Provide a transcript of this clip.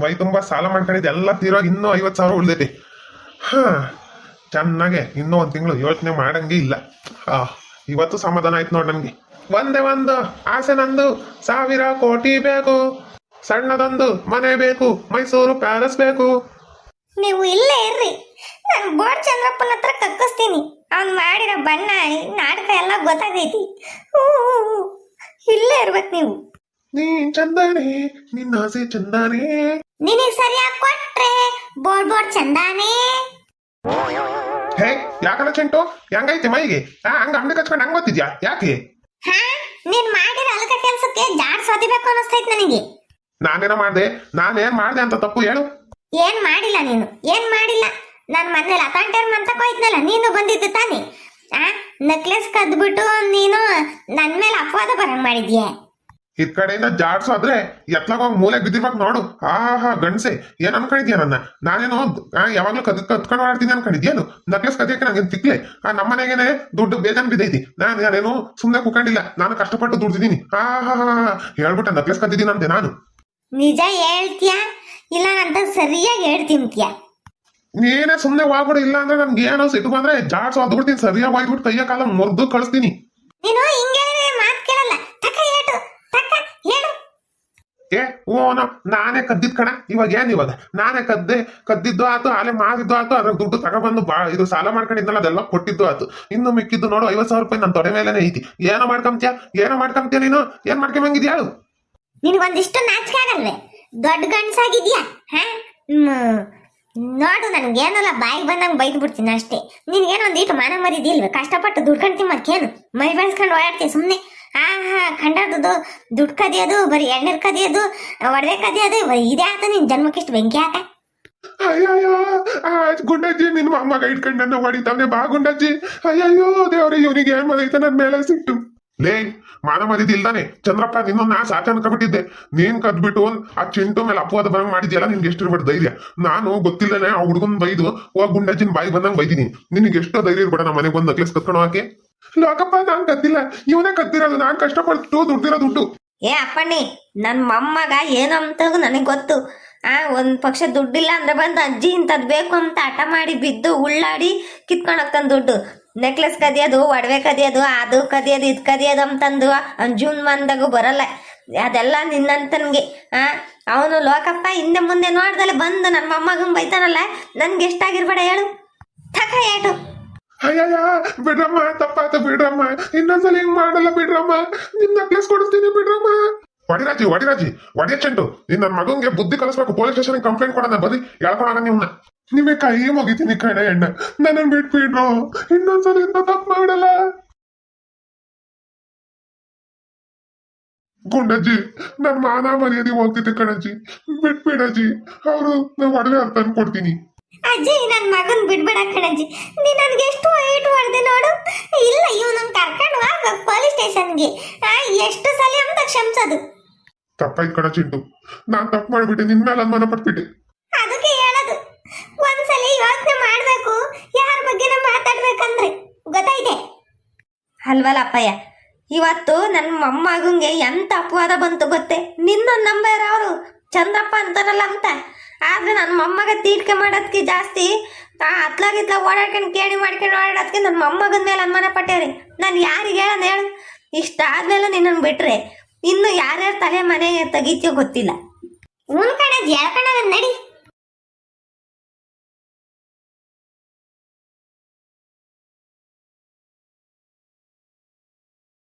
ಮೈ ತುಂಬ ಸಾಲ ಮಾಡ್ಕೊಂಡಿದ್ದೆ. ಎಲ್ಲ ತೀರೋಗಿ ಇನ್ನೂ ಐವತ್ತು ಸಾವಿರ ಉಳ್ದೈತಿ. ಹಾ, ಚೆನ್ನಾಗೆ ಇನ್ನೂ ಒಂದು ತಿಂಗಳು ಯೋಚನೆ ಮಾಡಂಗೆ ಇಲ್ಲ. ಆ ಇವತ್ತು ಸಮಾಧಾನ ಆಯ್ತು ನೋಡಿ ನನಗೆ. ಒಂದೇ ಒಂದು ಆಸೆ ನಂದು. ಸಾವಿರ ಕೋಟಿ ಬೇಕು. ಸಣ್ಣದೊಂದು ಮನೆ ಬೇಕು. ಮೈಸೂರು ಪ್ಯಾಲೇಸ್ ಬೇಕು. ನೀವು ಇಲ್ಲೇ ಇರ್ರಿ. ನಾನು ಬೋರ್ಡ್ ಚಂದ್ರಪ್ಪನ ಹತ್ರ ಕಕ್ಕಿಸ್ತೀನಿ. ಅವ್ನು ಮಾಡಿರೋ ಬಣ್ಣ ನಾಟಕ ಎಲ್ಲ ಗೊತ್ತಾಗೈತಿ. ಹ್ಞೂ. ಇಲ್ಲೇ ಇರ್ಬೇಕು ನೀವು. ನೀ ಚಂದಾನೆ ನಿನ್ನ ಆಸೆ ಚಂದಾನೆ. ನಿನಗೆ ಸರಿಯಾಗಿ ಕೊಟ್ರೆ ಬೋರ್ಡ್ ಬೋರ್ಡ್ ಚಂದಾನೆ. ಹೇ ಯಾಕಲ್ಲ ಚೆಂಟು? ಹೆಂಗೈತೆ ಮೈಗೆ? ಆ ಹಂಗ ಅಂಗಡಿ ಕಚ್ಕೊಂಡು ಹಂಗ ಗೊತ್ತಿದ್ಯಾ? ಯಾಕೆ? ಹಾ? ನೀನ್ ಮಾಡಿದ ಅಲಕ ಕೆಲ್ಸಕ್ಕೆ ಜಾಡ್ ಸೋದಿಬೇಕು ಅನಿಸ್ತೈತ್ ನನಗೆ. ನಾನೇನೋ ಮಾಡ್ದೆ? ನಾನೇನ್ ಮಾಡ್ದೆ ಅಂತ ತಪ್ಪು ಹೇಳು. ಏನ್ ಮಾಡಿಲ್ಲ ನೀನು? ಏನ್ ಮಾಡಿಲ್ಲ? ನನ್ನ ಮನೇಲ್ ಅಕೌಂಟೇರ್ ಅಂತ ಹೋಯ್ತನಲ್ಲ ನೀನು ಬಂದಿದ್ದು ತಾನೆ. ಆ ನೆಕ್ಲೆಸ್ ಕದ್ಬಿಟ್ಟು ನೀನು ನನ್ ಮೇಲೆ ಅಪವಾದ ಬರಂಗ್ ಮಾಡಿದ್ಯೆ. ಇದ್ ಕಡೆಯಿಂದ ಜಾಡ್ಸೋದ್ರೆ ಎತ್ಲಾಗ ಹೋಗಿ ಮೂಲೆ ಬಿದ್ದಿರ್ಬೇಕು ನೋಡು. ಆಹಾ ಗಂಡ್ಸೆ ಏನ್ ಅನ್ಕೊಂಡಿದ್ಯಾ ನನ್ನ? ನಾನೇನೋ ಆ, ಯಾವಾಗ್ಲೂ ಕದ್ ಕತ್ಕೊಂಡು ಆಡ್ತೀನಿ ಅನ್ಕೊಂಡಿದ್ಯಾನು ನಕ್ಲೆಸ್ ಕದಿಯಕ್ಕೆ ನಂಗೆ ತಿಕ್ಲೆ? ಆ ನಮ್ಮನೆಗೇನೆ ದುಡ್ಡು ಬೇಜಾನ್ ಬಿದ್ದೈತಿ. ನಾನು ನಾನೇನು ಸುಮ್ನೆ ಕುಕೊಂಡಿಲ್ಲ. ನಾನು ಕಷ್ಟಪಟ್ಟು ದುಡ್ದಿದ್ದೀನಿ. ಆಹಾ ಹೇಳ್ಬಿಟ್ಟ ನಕ್ಲೆಸ್ ಕದ್ದಿದ್ದೀನಿ ಅಂತೆ ನಾನು. ನಿಜ ಹೇಳ್ತೀಯಾ? ಇಲ್ಲ ಅಂತ ಸರಿಯಾಗಿ ಹೇಳ್ತಿಂತೀಯ ನೀನೇ ಸುಮ್ನೆ ಹೋಗ್ಬಿಡು. ಇಲ್ಲ ಅಂದ್ರೆ ನನ್ಗೆ ಏನೋ ಸಿಟ್ಟು ಬಂದ್ರೆ ಜಾಡ್ಸೋ ಅದ್ಬಿಡ್ತೀನಿ ಸರಿಯಾಗಿ ಹೋಗ್ಬಿಟ್ಟು ಕೈಯ ಕಾಲ ಮುರ್ದು ಕಳಿಸ್ತೀನಿ. ನೀನು ಹಿಂಗೆ ಮಾತು ಕೇಳಲ್ಲ. ಏ ಓನೋ ನಾನೇ ಕದ್ದಿದ್ ಕಣ. ಇವಾಗ ಏನ್ ಇವಾಗ? ನಾನೇ ಕದ್ದೆ, ಕದ್ದಿದ್ದು ಆತು, ಆಲೆ ಮಾರಿದ್ದು ಆತು ಅದ್ರ ದುಡ್ಡು ತಗೊಬಂದು ಬಾ, ಇದು ಸಾಲ ಮಾಡ್ಕೊಂಡಿದ್ನಲ್ಲ ಅದೆಲ್ಲ ಕೊಟ್ಟಿದ್ದು ಆತು. ಇನ್ನು ಮಿಕ್ಕಿದ್ದು ನೋಡು ಐವತ್ ಸಾವಿರ ರೂಪಾಯಿ ನನ್ನ ತೊಡೆ ಮೇಲೆನೆ ಐತಿ. ಏನೋ ಮಾಡ್ಕೊಂತ್ಯಾ ಏನೋ ಮಾಡ್ಕೊಂತ್ಯಾ ನೀನು? ಏನ್ ಮಾಡ್ಕೊಂಬಂಗಿದ್ಯಾ? ನಿನಗೊಂದಿಷ್ಟು ನಾಚಿಕೆ ಆಗಲ್ವೇ? ದೊಡ್ಡ ಗಂಡ್ಸಾಗಿದ್ಯಾ? ಹಾ. ನೋಡು ನನಗೇನಲ್ಲ ಬಾಯಿಗೆ ಬಂದಂಗೆ ಬೈದು ಬಿಡ್ತೀನಿ ಅಷ್ಟೇ. ನಿನ್ಗೇನೋ ಒಂದಿಟ್ಟು ಮಾನ ಮರಿದಿಲ್ವೇ ಕಷ್ಟಪಟ್ಟು ದುಡ್ಕೊಂತೀನಿ ಮತ್ತೇನು ಮೈ ಬೆಳೆಸ್ಕೊಂಡು ಓಡಾಡ್ತೀನಿ ಸುಮ್ಮನೆ ಆ ಹಾ ಕಂಡದ್ದು ದುಡ್ಡು ಕದಿಯೋದು ಬರೀ ಎಣ್ಣೆ ಕದಿಯೋದು ಒಡವೆ ಕದಿಯೋದು ಇದೇ ಆತ ನಿನ್ ಜನ್ಮಕ್ಕಿಷ್ಟು ಬೆಂಕಿ ಆತ. ಅಯ್ಯಯ್ಯೋ ಆ ಗುಂಡಜ್ಜಿ ನಿನ್ ಮಗ ಇಟ್ಕೊಂಡು ನನ್ನ ಹೊಡಿತಾನೆ ಬಾ ಗುಂಡಜ್ಜಿ. ಅಯ್ಯಯ್ಯೋ ದೇವ್ರಿ ಇವನಿಗೆ ಏನ್ ಮದೈತೆ ನನ್ ಮೇಲೆ ಸಿಟ್ಟು. ಲೇ ಮಾನ ಮರಿದ್ ಇಲ್ದಾನೆ. ಚಂದ್ರಪ್ಪ ನಿನ್ನ ನಾ ಸಾಕ ಅನ್ಕೊಬಿಟ್ಟಿದ್ದೆ ನೀನ್ ಕದ್ಬಿಟ್ಟು ಆ ಚಿಂಟು ಮೇಲೆ ಅಪವಾದ ಬರಂಗ್ ಮಾಡಿದ್ಯಲ್ಲ ನಿನ್ಗೆ ಎಷ್ಟು ಇರ್ಬಿಟ್ಟು ಧೈರ್ಯ? ನಾನು ಗೊತ್ತಿಲ್ಲನೆ ಆ ಹುಡುಗನ್ ಬೈದು ಹೋಗ್ ಗುಂಡಜ್ಜಿನ್ ಬಾಯಿ ಬಂದಂಗ್ ಬೈದಿನಿ. ನಿನ್ಗೆ ಎಷ್ಟೋ ಧೈರ್ಯ ಇರ್ಬೇಡ ನಮ್ಮ ಮನೆಗೆ ಬಂದು ನಕ್ಲೆಸ್ ಕತ್ಕೊಂಡು ಹಾಕಿ ಲೋಕಪ್ಪ ನಾನ್ ಕತ್ತಿಲ್ಲ ಇವನೇ ಕದ್ದಿರೋದು. ನಾನ್ ಕಷ್ಟಪಡ್ತು ದುಡ್ದಿರೋ ದುಡ್ಡು. ಏ, ಅಪ್ಪಣ್ಣಿ, ನನ್ ಮೊಮ್ಮಗ ಏನು ಅಂತ ನನಗೆ ಗೊತ್ತು. ಆ, ಒಂದು ಪಕ್ಷ ದುಡ್ಡಿಲ್ಲ ಅಂದ್ರೆ ಬಂದು ಅಜ್ಜಿ ಇಂಥದ್ದು ಬೇಕು ಅಂತ ಹಠ ಮಾಡಿ ಬಿದ್ದು ಉಳ್ಳಾಡಿ ಕಿತ್ಕೊಂಡು ಹೋಗ್ತಾನೆ ದುಡ್ಡು. ನೆಕ್ಲೆಸ್ ಕದಿಯೋದು, ಒಡವೆ ಕದಿಯೋದು, ಅದು ಕದಿಯೋದು, ಇದು ಕದಿಯೋದು ಅಂತಂದು ಅವ್ನು ಜೂನ್ ಮಂದಾಗೂ ಬರಲ್ಲ. ಅದೆಲ್ಲ ನಿನ್ನಂತನ್ಗೆ. ಆ, ಅವನು ಲೋಕಪ್ಪ ಹಿಂದೆ ಮುಂದೆ ನೋಡ್ದಲೆ ಬಂದು ನನ್ನ ಮೊಮ್ಮಗನ್ ಬೈತಾನಲ್ಲ, ನನ್ಗೆ ಎಷ್ಟಾಗಿರ್ಬೇಡ ಹೇಳು. ಥಕ ಏಟು. ಅಯ್ಯಯ್ಯ, ಬಿಡ್ರಮ್ಮ, ತಪ್ಪಾಯ್ತು ಬಿಡ್ರಮ್ಮ. ಇನ್ನೊಂದ್ಸಲ ಹಿಂಗ್ ಮಾಡಲ್ಲ ಬಿಡ್ರಮ್ಮ. ನಿನ್ನ ನಕ್ಲೆಸ್ ಕೊಡಿಸ್ತೀನಿ ಬಿಡ್ರಮ್ಮ. ವಡಿರಾಜಿ ವಡಿರಾಜಿ ವಡಿಯ ಚೆಂಡು. ನೀನ್ ನನ್ನ ಮಗಂಗೆ ಬುದ್ಧಿ ಕಲಿಸ್ಬೇಕು. ಪೊಲೀಸ್ ಸ್ಟೇಷನ್ ಕಂಪ್ಲೇಂಟ್ ಕೊಡೋಣ ಬದಿ ಹೇಳ್ಕೊಳೋಣ ನಿಮ್ನ. ನಿಮಗೆ ಕೈ ಮುಗಿತೀನಿ ಕಡೆ ಎಣ್ಣ ನನ್ನ ಬಿಟ್ಬಿಡ್ರು. ಇನ್ನೊಂದ್ಸಲ ಇಂದ ತಪ್ಪು ಮಾಡಲ್ಲ. ಗುಂಡಜ್ಜಿ ನನ್ನ ಮಾನ ಮರ್ಯಾದೆ ಹೋಗ್ತಿದ್ದೆ ಕಣಜ್ಜಿ. ಬಿಟ್ಬಿಡಜ್ಜಿ. ಅವರು ನಾವು ಒಡವೆ ಅರ್ಥ ಕೊಡ್ತೀನಿ ಅಜ್ಜಿ ನನ್ನ ಮಗನ್ ಬಿಡ್ಬೇಡ ಕಣಜ್ಜಿ. ನೀ ನನಗೆ ಎಷ್ಟು ಏಟು ಮಾಡ್ದೆ ನೋಡು. ಇಲ್ಲ ಇವನು ಕರ್ಕೊಂಡು ಹೋಗ ಪೊಲೀಸ್ ಸ್ಟೇಷನ್ಗೆ ಎಷ್ಟು ಸಲ ಅಂತ ಕ್ಷಮಿಸೋದು. ತಪ್ಪಾಯ್ತು ಕಣ ಚಿಂಟು. ನಾನ್ ತಪ್ಪು ಮಾಡ್ಬಿಟ್ಟೆ ನಿನ್ ಮೇಲೆ ಅನುಮಾನ ಪಟ್ಬಿಟ್ಟೆ. ಅದಕ್ಕೆ ಹೇಳೋದು. ಒಂದ್ಸಲಿ ಯೋಚನೆ ಮಾಡಬೇಕು. ಯಾರ ಬಗ್ಗೆನೂ ಮಾತಾಡ್ಬೇಕಂದ್ರೆ. ಗೊತ್ತಾಯ್ತೆ? ಅಲ್ವಲ್ಲಪ್ಪಯ್ಯ ಇವತ್ತು ನನ್ನ ಮೊಮ್ಮಗಂಗೆ ಎಂತ ಅಪವಾದ ಬಂತು ಗೊತ್ತೇ? ನಿನ್ನ ನಂಬರ್ ಅವರು ಚಂದ್ರಪ್ಪ ಅಂತಾರಲ್ಲ ಅಂತ. ಆದ್ರೆ ನನ್ನ ಮೊಮ್ಮಗ ತೀಟ್ಕೆ ಮಾಡೋದಕ್ಕೆ ಜಾಸ್ತಿ ತಾ ಹತ್ಲಾಗಿತ್ಲ ಓಡಾಡ್ಕೊಂಡು ಕೇಳಿ ಮಾಡ್ಕೊಂಡು ಓಡಾಡೋದಕ್ಕೆ ನನ್ನ ಮೊಮ್ಮಗನ ಮೇಲೆ ಅನುಮಾನ ರೀ ನಾನು ಯಾರಿಗೆ ಹೇಳ. ಹೇಳು ಇಷ್ಟಾದ್ಮೇಲೆ ನಿನ್ನನ್ನು ಬಿಟ್ರೆ ಇನ್ನು ಯಾರ್ಯಾರು ತಲೆ ಮನೆ ತೆಗಿತೀಯೋ ಗೊತ್ತಿಲ್ಲ. ಉನ್ ಕಡೆ ಹೇಳ್ಕೊಂಡ ನಡಿ.